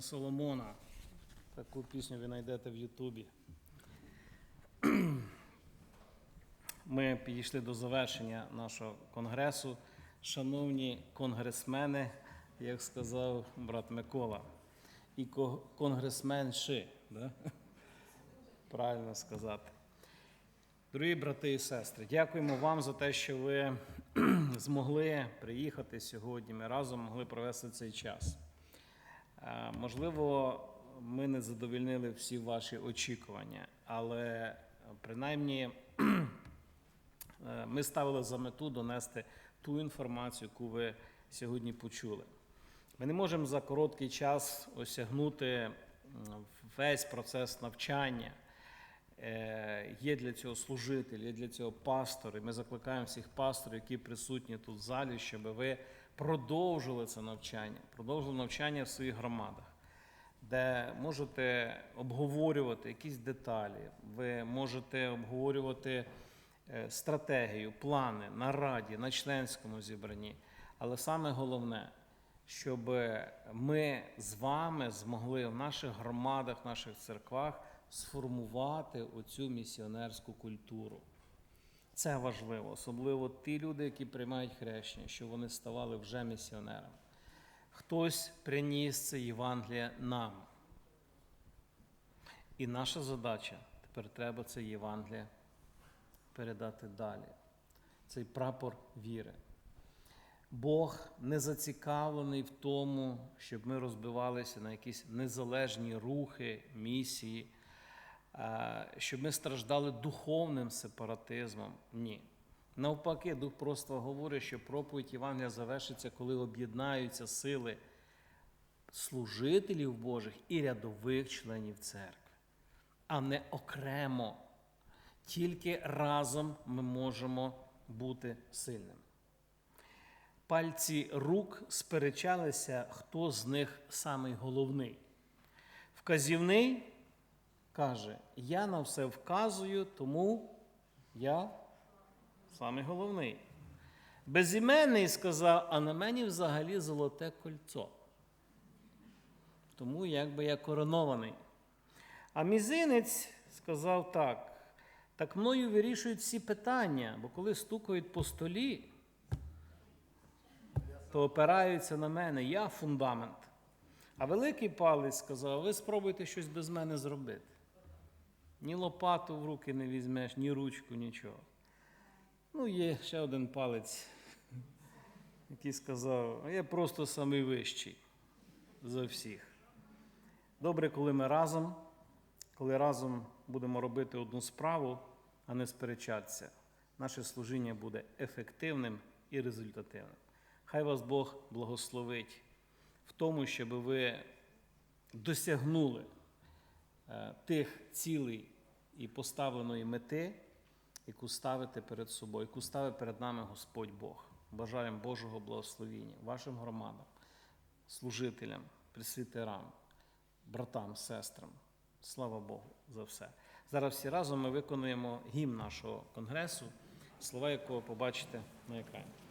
Соломона. Таку пісню ви знайдете в Ютубі. Ми підійшли до завершення нашого конгресу. Шановні конгресмени, як сказав брат Микола, і ко- конгресменші, да? правильно сказати. Дорогі брати і сестри, дякуємо вам за те, що ви змогли приїхати сьогодні. Ми разом могли провести цей час. Е, Можливо, ми не задовільнили всі ваші очікування, але е, принаймні е, ми ставили за мету донести ту інформацію, яку ви сьогодні почули. Ми не можемо за короткий час осягнути весь процес навчання. Е, Є для цього служителі, є для цього пастори. Ми закликаємо всіх пасторів, які присутні тут в залі, щоб ви продовжили це навчання, продовжили навчання в своїх громадах, де можете обговорювати якісь деталі, ви можете обговорювати е, стратегію, плани на раді, на членському зібранні. Але саме головне, щоб ми з вами змогли в наших громадах, в наших церквах сформувати оцю місіонерську культуру. Це важливо, особливо ті люди, які приймають хрещення, щоб вони ставали вже місіонерами. Хтось приніс це Євангеліє нам. І наша задача тепер треба це Євангеліє передати далі. Цей прапор віри. Бог не зацікавлений в тому, щоб ми розбивалися на якісь незалежні рухи, місії, щоб ми страждали духовним сепаратизмом. Ні. Навпаки, Дух просто говорить, що проповідь Євангелія завершиться, коли об'єднаються сили служителів Божих і рядових членів церкви, а не окремо. Тільки разом ми можемо бути сильними. Пальці рук сперечалися, хто з них самий головний. Вказівний каже: Я на все вказую, тому я самий головний. Безіменний сказав, а на мені взагалі золоте кольцо. Тому якби я коронований. А мізинець сказав так: так мною вирішують всі питання, бо коли стукають по столі, то опираються на мене, я фундамент. А великий палець сказав: ви спробуйте щось без мене зробити. Ні лопату в руки не візьмеш, ні ручку, нічого. Ну, є ще один палець, який сказав, «А я просто самий вищий за всіх. Добре, коли ми разом, коли разом будемо робити одну справу, а не сперечатися, наше служіння буде ефективним і результативним. Хай вас Бог благословить в тому, щоб ви досягнули тих цілей і поставленої мети, яку ставите перед собою, яку ставить перед нами Господь Бог. Бажаємо Божого благословіння вашим громадам, служителям, пресвітерам, братам, сестрам. Слава Богу за все. Зараз всі разом ми виконуємо гімн нашого конгресу, слова якого побачите на екрані.